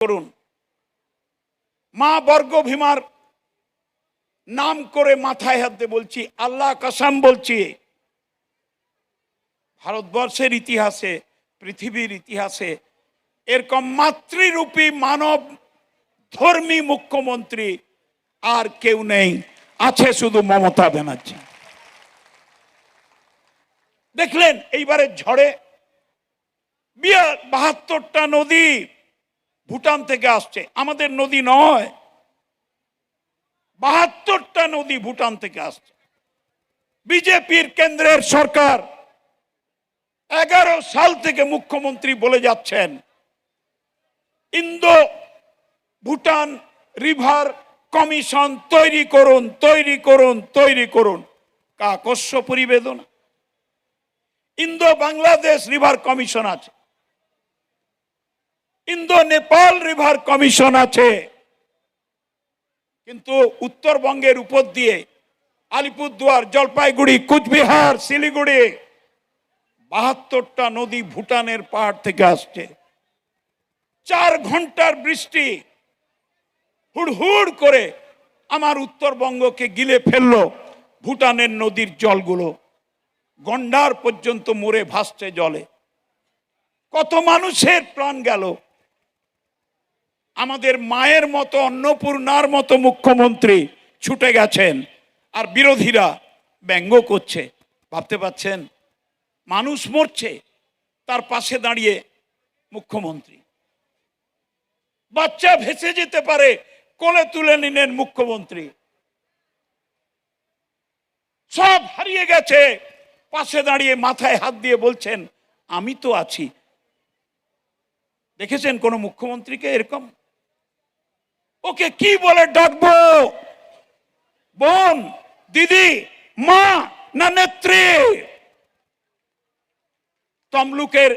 করুন। মা বর্গ ভীমার নাম করে মাথায় হাত বলছি, আল্লাহ কাসাম বলছি, ভারতবর্ষের ইতিহাসে, পৃথিবীর ইতিহাসে এরকম মাতৃরূপী মানব ধর্মী মুখ্যমন্ত্রী আর কেউ নেই, আছে শুধু মমতা ব্যানার্জি। দেখলেন, এইবারের ঝড়ে বিয়ার বাহাত্তরটা নদী ভুটান থেকে আসছে। আমাদের নদী নয়, বাহাত্তরটা নদী ভুটান থেকে আসছে। বিজেপির কেন্দ্রের সরকার এগারো সাল থেকে মুখ্যমন্ত্রী বলে যাচ্ছেন ইন্দো ভুটান রিভার কমিশন তৈরি করুন তৈরি করুন তৈরি করুন। কাকস্য পরিবেদন। ইন্দো বাংলাদেশ রিভার কমিশন আছে। ইন্দো নেপাল রিভার কমিশন আছে। কিন্তু উত্তরবঙ্গের উপর দিয়ে আলিপুরদুয়ার, জলপাইগুড়ি, কুচবিহার, শিলিগুড়ি বাহাত্তরটা নদী ভুটানের পাহাড় থেকে আসছে। চার ঘণ্টার বৃষ্টি হুড়হুড় করে আমার উত্তরবঙ্গকে গিলে ফেলল ভুটানের নদীর জলগুলো। গন্ডার পর্যন্ত মরে ভাসছে জলে। কত মানুষের প্রাণ গেল আমাদের মায়ের মতো, অন্নপূর্ণার মতো মুখ্যমন্ত্রী ছুটে গেছেন আর বিরোধীরা ব্যঙ্গ করছে। ভাবতে পাচ্ছেন মানুষ মরছে, তার পাশে দাঁড়িয়ে মুখ্যমন্ত্রী। বাচ্চা ভেসে যেতে পারে, কোলে তুলে নিলেন মুখ্যমন্ত্রী। সব হারিয়ে গেছে, পাশে দাঁড়িয়ে মাথায় হাত দিয়ে বলছেন, আমি তো আছি। দেখেছেন কোন মুখ্যমন্ত্রীকে এরকম? ওকে কি বলে ডাকবো? বোন, দিদি, মা না নেত্রী? তমলুকের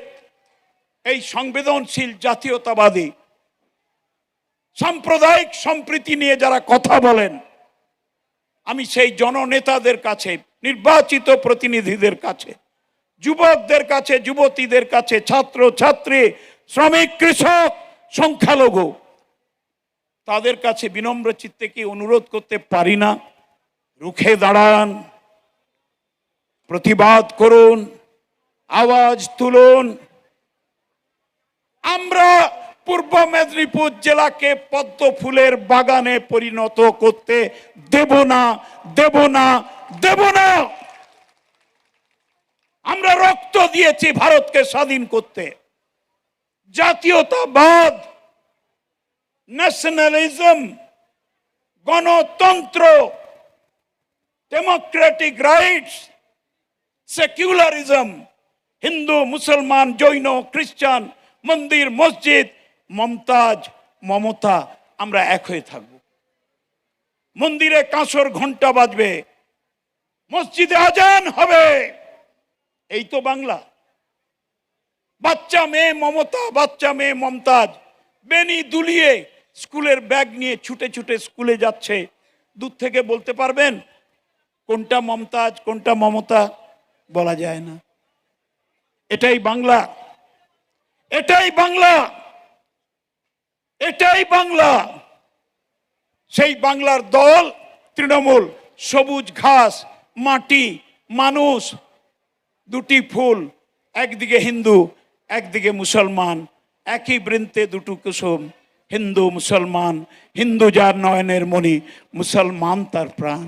এই সংবেদনশীল জাতীয়তাবাদী, সাম্প্রদায়িক সম্প্রীতি নিয়ে যারা কথা বলেন, আমি সেই জননেতাদের কাছে, নির্বাচিত প্রতিনিধিদের কাছে, যুবকদের কাছে, যুবতীদের কাছে, ছাত্র, ছাত্রী, শ্রমিক, কৃষক, সংখ্যালঘু তাদের কাছে বিনম্র চিত্তে কি অনুরোধ করতে পারি না? রুখে দাঁড়ান, প্রতিবাদ করুন, আওয়াজ তুলুন। আমরা পূর্ব মেদিনীপুর জেলাকে পদ্ম ফুলের বাগানে পরিণত করতে দেব না দেব না দেব না। আমরা রক্ত দিয়েছি ভারতকে স্বাধীন করতে। জাতীয়তাবাদ ন্যাশনালিজম গণতন্ত্র ডেমোক্রেটিক রাইটস সেকুলারিজম হিন্দু মুসলমান জৈন খ্রিস্টান মন্দির মসজিদ মমতাজ মমতা আমরা এক হয়ে থাকব। মন্দিরে কাঁসর ঘণ্টা বাজবে, মসজিদে আজান হবে। এই তো বাংলা। বাচ্চা মেয়ে মমতা, বাচ্চা মেয়ে মমতাজ বেনি দুলিয়ে স্কুলের ব্যাগ নিয়ে ছুটে ছুটে স্কুলে যাচ্ছে। দূর থেকে বলতে পারবেন, কোনটা মমতাজ, কোনটা মমতা? বলা যায় না। এটাই বাংলা। এটাই বাংলা। এটাই বাংলা। সেই বাংলার দল তৃণমূল, সবুজ ঘাস, মাটি, মানুষ, দুটি ফুল, একদিকে হিন্দু, একদিকে মুসলমান, একই বৃন্তে দুটো কুসুম। হিন্দু, মুসলমান, হিন্দু যার নয়নের মণি, মুসলমান তার প্রাণ।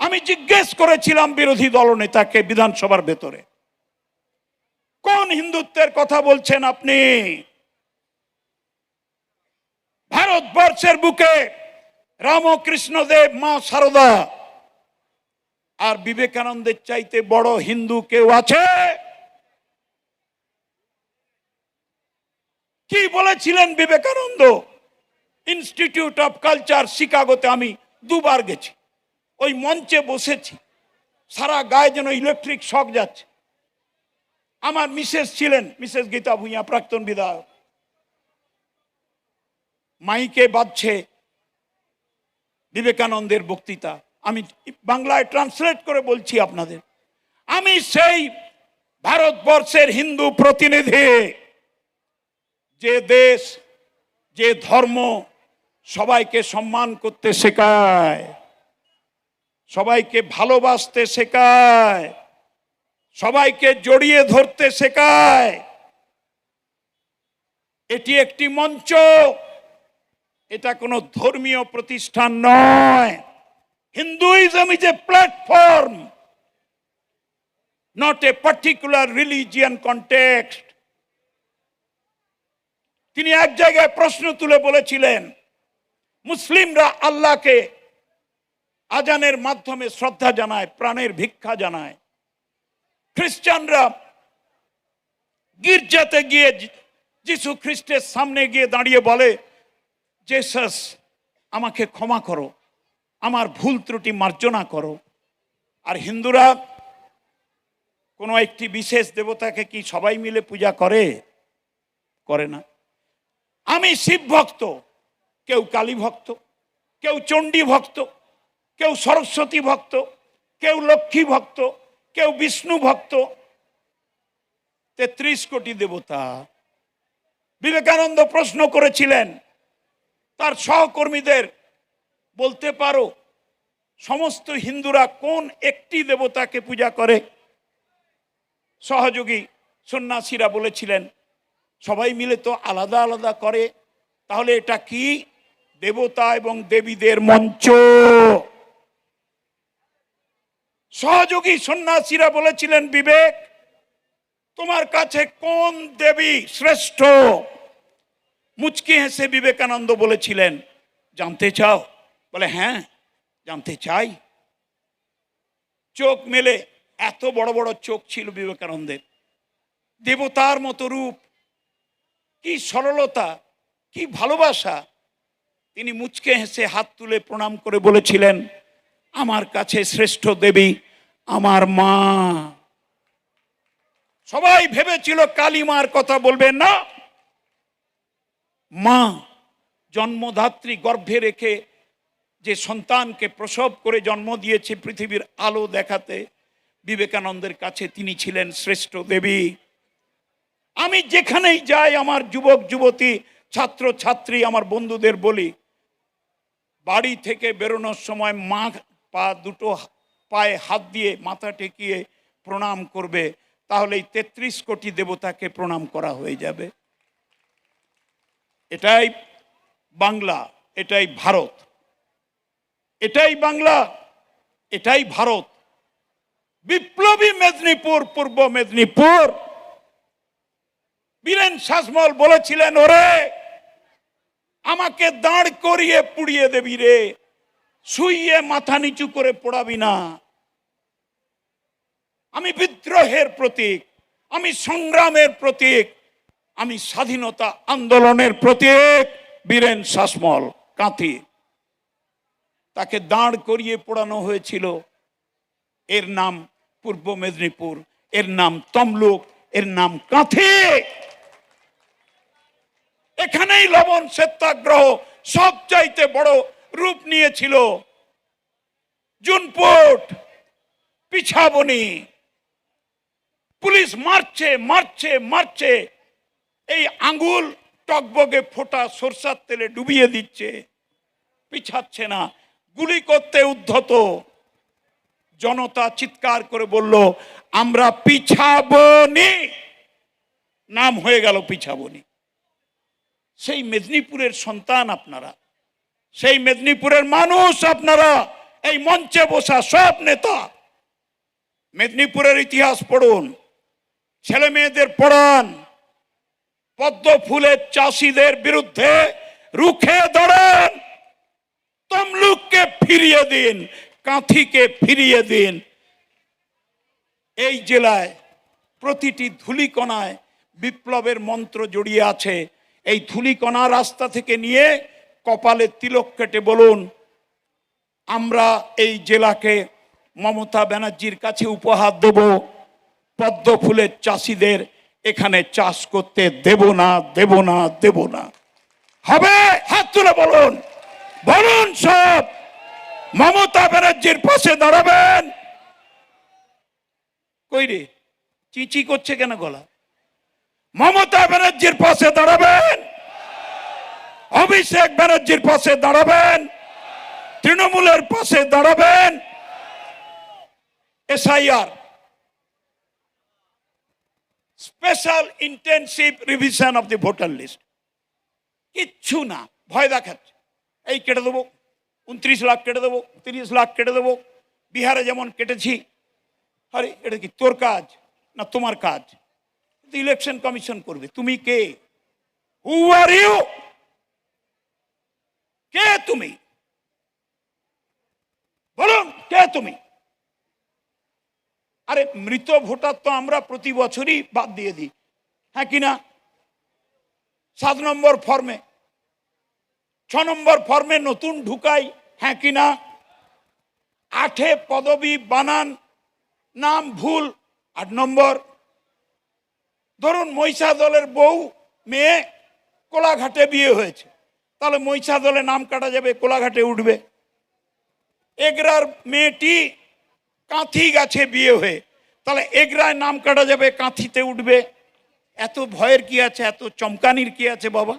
আমি জিজ্ঞেস করেছিলাম বিরোধী দলনেতাকে বিধানসভার ভেতরে। কোন হিন্দুত্বের কথা বলছেন আপনি? ভারতবর্ষের বুকে রামকৃষ্ণ দেব মা সারদা আর বিবেকানন্দের চাইতে বড় হিন্দু কেউ আছে? কি বলেছিলেন বিবেকানন্দ? ইনস্টিটিউট অফ কালচার শিকাগোতে আমি দুবার গেছি। ওই মঞ্চে বসেছি। সারা গায়ে যেন ইলেকট্রিক শক যাচ্ছে। আমার মিসেস ছিলেন, মিসেস গীতা ভূঁইয়া, প্রাক্তন বিধায়ক। মাইকে বাজছে বিবেকানন্দের বক্তৃতা। আমি বাংলায় ট্রান্সলেট করে বলছি আপনাদের। আমি সেই ভারতবর্ষের হিন্দু প্রতিনিধি। যে দেশ, যে ধর্ম সবাইকে সম্মান করতে শেখায়, সবাইকে ভালোবাসতে শেখায়, সবাইকে জড়িয়ে ধরতে শেখায়। এটি একটি মঞ্চ, এটা কোনো ধর্মীয় প্রতিষ্ঠান নয়। Hinduism is a platform not a particular religion context তিনি এক জায়গায় প্রশ্ন তুলে বলেছিলেন, মুসলিমরা আল্লাহকে আজানের মাধ্যমে শ্রদ্ধা জানায়, প্রাণের ভিক্ষা জানায়। খ্রিস্টানরা গির্জাতে গিয়ে যিশু খ্রিস্টের সামনে গিয়ে দাঁড়িয়ে বলে, জেসাস, আমাকে ক্ষমা করো, আমার ভুল ত্রুটি মার্জনা করো। আর হিন্দুরা, কোনো একটি বিশেষ দেবতাকে কি সবাই মিলে পূজা করে? করে না। আমি শিব ভক্ত। কেউ কালী ভক্ত, কেউ চণ্ডী ভক্ত, কেউ সরস্বতী ভক্ত, কেউ লক্ষ্মী ভক্ত, কেউ বিষ্ণু ভক্ত। তেত্রিশ কোটি দেবতা। বিবেকানন্দ প্রশ্ন করেছিলেন, তার সহকর্মীদের বলতে পারো, সমস্ত হিন্দুরা কোন একটি দেবতাকে পূজা করে? সহযোগী সন্ন্যাসীরা বলেছিলেন সবাই মিলে তো আলাদা আলাদা করে। তাহলে এটা কি? দেবতা এবং দেবীদের মঞ্চ। সহযোগী সন্ন্যাসীরা বলেছিলেন, বিবেক, তোমার কাছে কোন দেবী শ্রেষ্ঠ? মুচকি হেসে বিবেকানন্দ বলেছিলেন, জানতে চাও? বলে হ্যাঁ জানতে চাই। চোখ মেলে, এত বড় বড় চোখ ছিল বিবেকানন্দের। দেবতার মতো রূপ কি সরলতা, কি ভালোবাসা। তিনি মুচকে হেসে হাত তুলে প্রণাম করে বলেছিলেন, আমার কাছে শ্রেষ্ঠ দেবী, আমার মা। সবাই ভেবেছিল কালী মার কথা বলবেন না। মা জন্মধাত্রী গর্ভে রেখে যে সন্তানকে প্রসব করে জন্ম দিয়েছে পৃথিবীর আলো দেখাতে, বিবেকানন্দের কাছে তিনি ছিলেন শ্রেষ্ঠ দেবী। আমি যেখানেই যাই, আমার যুবক, যুবতী ছাত্র ছাত্রী আমার বন্ধুদের বলি, বাড়ি থেকে বেরোনোর সময় মা পা দুটো পায়ে হাত দিয়ে মাথা ঠেকিয়ে প্রণাম করবে তাহলে এই তেত্রিশ কোটি দেবতাকে প্রণাম করা হয়ে যাবে। এটাই বাংলা, এটাই ভারত। এটাই বাংলা, এটাই ভারত। বিপ্লবী মেদিনীপুর, পূর্ব মেদিনীপুর। বীরেন শাসমল বলেছিলেন, ওরে, আমাকে দাঁড় করিয়ে পুড়িয়ে দেবি রে। শুইয়ে মাথা নিচু করে পড়াবি না। আমি বিদ্রোহের প্রতীক, আমি সংগ্রামের প্রতীক, আমি স্বাধীনতা আন্দোলনের প্রতীক, বীরেন শাসমল, কাঁথি। তাকে দাঁড় করিয়ে পোড়ানো হয়েছিল। এর নাম পূর্ব মেদিনীপুর, এর নাম তমলুক, এর নাম কাঁথি। এখানেই লবণ সত্যাগ্রহ সব চাইতে বড় রূপ নিয়েছিল। জুনপুট পিছাবনি। পুলিশ মারছে মারছে মারছে। এই আঙ্গুল টকবগে ফোটা সরষার তেলে ডুবিয়ে দিচ্ছে। পিছাচ্ছে না, গুলি করতে উদ্ধত। জনতা চিৎকার করে বলল, আমরা পিছাবনি! নাম হয়ে গেল পিছাবনি। সেই মেদিনীপুরের সন্তান আপনারা, সেই মেদিনীপুরের মানুষ আপনারা, এই মঞ্চে বসা সব নেতা। মেদিনীপুরের ইতিহাস পড়ুন, ছেলে মেয়েদের পড়ান, পদ্ম ফুলের চাষিদের বিরুদ্ধে রুখে দাঁড়ান। তমলুককে ফিরিয়ে দিন, কাঁথিকে ফিরিয়ে দিন। এই জেলায় প্রতিটি ধুলিকণায় বিপ্লবের মন্ত্র জড়িয়ে আছে এই ধুলিকণা রাস্তা থেকে নিয়ে কপালে তিলক কেটে বলুন, আমরা এই জেলাকে মমতা ব্যানার্জির কাছে উপহার দেব, পদ্ম ফুলের চাষিদের এখানে চাষ করতে দেব না দেব না দেব না। হবে? হাত তুলে বলুন। বলুন সব। মমতা ব্যানার্জির পাশে দাঁড়াবেন। কই রে? চিচি করছে কেন গলা? মমতা ব্যানার্জির পাশে দাঁড়াবেন। অভিষেক ব্যানার্জির পাশে দাঁড়াবেন। তৃণমূলের পাশে দাঁড়াবেন। SIR. Special intensive revision of the voter list. কিচ্ছু না, ভয় দেখাচ্ছে এই কেটে দেবো, উনত্রিশ লাখ কেটে দেবো, তিরিশ লাখ কেটে দেবো। বিহারে যেমন কেটেছি, আরে এটা কি তোর কাজ না তোমার কাজ? ইলেকশন কমিশন করবে। তুমি কে? হু আর ইউ কে তুমি? বলুন, কে তুমি? আরে, মৃত ভোটার তো আমরা প্রতি বছরই বাদ দিয়ে দিই। হ্যাঁ কিনা সাত নম্বর ফর্মে। ছ নম্বর ফর্মে নতুন ঢুকাই। হ্যাঁ কিনা আঠে পদবি বানান। নাম ভুল। আট নম্বর। ধরুন মহিষা দলের বউ, মেয়ে, কোলাঘাটে বিয়ে হয়েছে। তাহলে মহিষা দলে নাম কাটা যাবে, কোলাঘাটে উঠবে। এগরার মেয়েটি কাঁথি গাছে বিয়ে হয়ে, তাহলে এগরায় নাম কাটা যাবে, কাঁথিতে উঠবে। এত ভয়ের কি আছে, এত চমকানির কি আছে বাবা?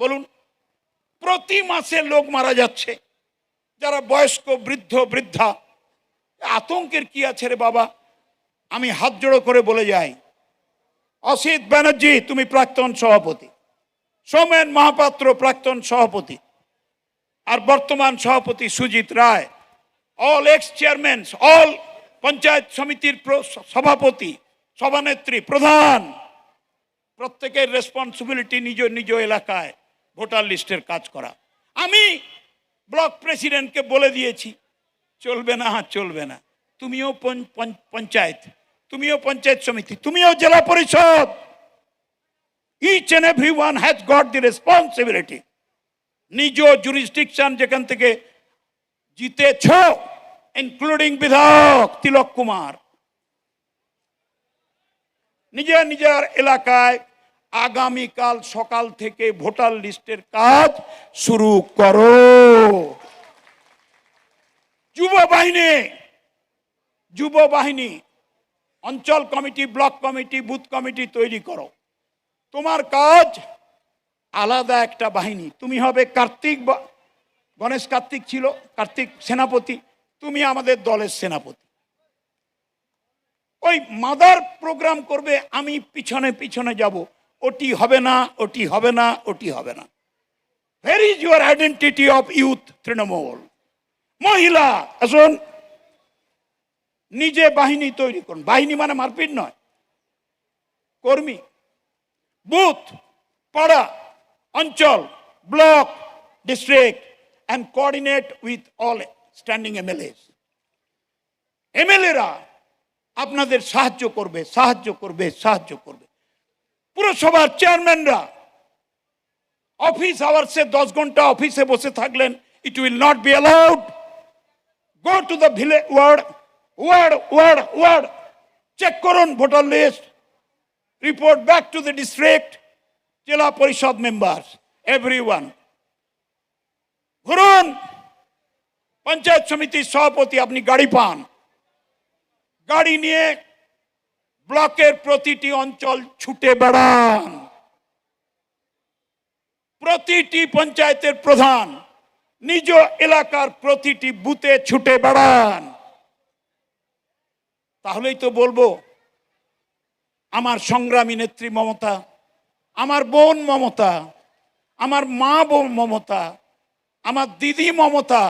বলুন, প্রতি মাসে লোক মারা যাচ্ছে, যারা বয়স্ক, বৃদ্ধ, বৃদ্ধা, আতঙ্কের কি আছে রে বাবা? আমি হাত জোড়ো করে বলে যাই অসিত ব্যানার্জি, তুমি প্রাক্তন সভাপতি। সোমেন মহাপাত্র, প্রাক্তন সভাপতি। আর বর্তমান সভাপতি Sujit Roy. All ex chairman all panchayat সমিতির সভাপতি, সভানেত্রী, প্রধান। প্রত্যেকের রেসপন্সিবিলিটি নিজ নিজ এলাকায় ভোটার লিস্টের কাজ করা। আমি ব্লক প্রেসিডেন্টকে বলে দিয়েছি, চলবে না চলবে না। তুমিও পঞ্চ- পঞ্চ- পঞ্চায়েত। তুমিও পঞ্চায়েত সমিতি, তুমিও জেলা পরিষদ। Each and every one has got the responsibility নিজ জুরিস্টিকশন যেখান থেকে জিতেছ ইনক্লুডিং বিধায়ক তিলক কুমার। নিজের নিজের এলাকায় আগামীকাল সকাল থেকে ভোটার লিস্টের কাজ শুরু করো। যুব বাহিনী যুব বাহিনী অঞ্চল committee, block committee, booth committee তৈরি করো। তোমার কাজ আলাদা একটা বাহিনী। তুমি হবে কার্তিক গণেশ কার্তিক ছিল, কার্তিক সেনাপতি। তুমি আমাদের দলের সেনাপতি। ওই মাদার প্রোগ্রাম করবে, আমি পিছনে পিছনে যাব। ওটি হবে না, ওটি হবে না, ওটি হবে না। Where is your identity of youth Trinamool মহিলা, আসুন। নিজে বাহিনী তৈরি করুন। বাহিনী মানে মারপিট নয়। কর্মী, বুথ, পাড়া, অঞ্চল, block, district and coordinate with all standing MLAs এমএলএরা আপনাদের সাহায্য করবে সাহায্য করবে সাহায্য করবে। পুরসভার চেয়ারম্যানরা অফিস আওয়ার্সে দশ ঘণ্টা অফিসে বসে থাকলেন it will not be allowed go to the village ward ward ward ward. Check করুন voter list report back to the district জেলা পরিষদ মেম্বার্স এভরি ওয়ান ঘুরুন। পঞ্চায়েত সমিতির সভাপতি, আপনি গাড়ি পান। গাড়ি নিয়ে ব্লকের প্রতিটি অঞ্চল ছুটে বেড়ান। প্রতিটি পঞ্চায়েতের প্রধান, নিজ এলাকার প্রতিটি বুথে ছুটে বেড়ান। তাহলেই তো বলব, আমার সংগ্রামী নেত্রী মমতা, আমার বোন মমতা, আমার মা বোন মমতা, আমার দিদি মমতা,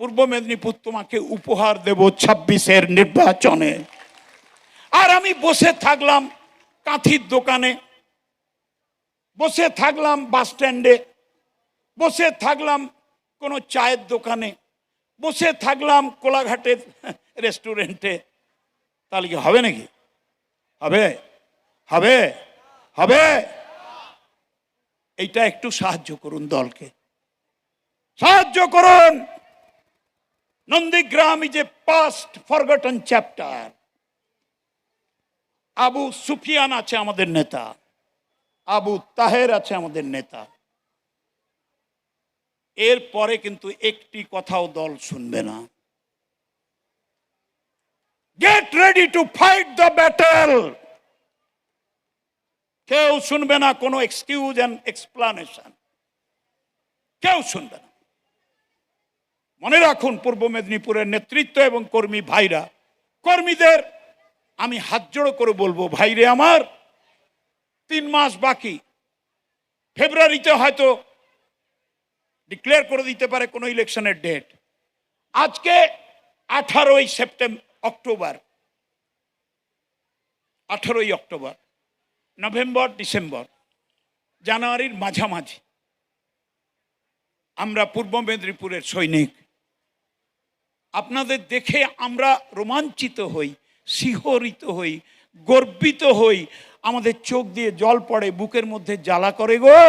পূর্ব মেদিনীপুর তোমাকে উপহার দেব ছাব্বিশের নির্বাচনে। আর আমি বসে থাকলাম কাঁথির দোকানে, বসে থাকলাম বাস স্ট্যান্ডে, বসে থাকলাম কোনো চায়ের দোকানে, বসে থাকলাম কোলাঘাটের রেস্টুরেন্টে তাহলে কি হবে নাকি? হবে? হবে? হবে? এইটা একটু সাহায্য করুন দলকে। সাহায্য করুন! Nandigram is a past forgotten chapter Abu Sufian আছে আমাদের নেতা, আবু তাহের আছে আমাদের নেতা। এরপরে কিন্তু একটি কথাও দল শুনবে না। Get ready to fight the battle কেউ শুনবে না কোনো এক্সকিউজ অ্যান্ড এক্সপ্লানেশন কেউ শুনবে না। মনে রাখুন, পূর্ব মেদিনীপুরের নেতৃত্ব এবং কর্মী ভাইরা, কর্মীদের আমি হাত জোড়ো করে বলব, ভাইরে আমার, তিন মাস বাকি। ফেব্রুয়ারিতে হয়তো ডিক্লেয়ার করে দিতে পারে কোনো ইলেকশনের ডেট আজকে আঠারোই সেপ্টেম্বর অক্টোবর, আঠেরোই অক্টোবর, নভেম্বর, ডিসেম্বর, জানুয়ারির মাঝামাঝি। আমরা পূর্ব মেদিনীপুরের সৈনিক। আপনাদের দেখে আমরা রোমাঞ্চিত হই, শিহরিত হই, গর্বিত হই। আমাদের চোখ দিয়ে জল পড়ে, বুকের মধ্যে জ্বালা করে গো।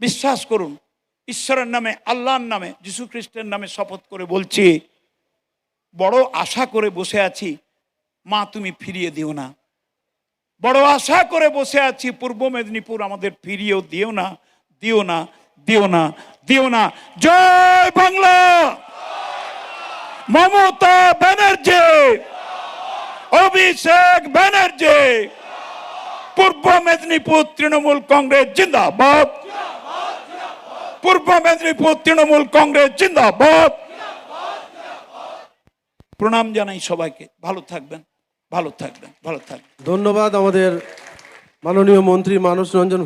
বিশ্বাস করুন ঈশ্বরের নামে, আল্লাহর নামে, যীশু খ্রিস্টের নামে শপথ করে বলছি, বড় আশা করে বসে আছি, মা তুমি ফিরিয়ে দিও না। বড় আশা করে বসে আছি, পূর্ব মেদিনীপুর আমাদের ফিরিয়েও দিও না দিও না দিও না দিও না। জয় বাংলা! মমতা ব্যানার্জি! অভিষেক ব্যানার্জি! পূর্ব মেদিনীপুর তৃণমূল কংগ্রেস জিন্দাবাদ। পূর্ব মেদিনীপুর, তৃণমূল কংগ্রেস, জিন্দাবাদ। প্রণাম জানাই সবাইকে। ভালো থাকবেন ভালো থাকবেন ভালো থাকবেন। ধন্যবাদ আমাদের মাননীয় মন্ত্রী মানস রঞ্জন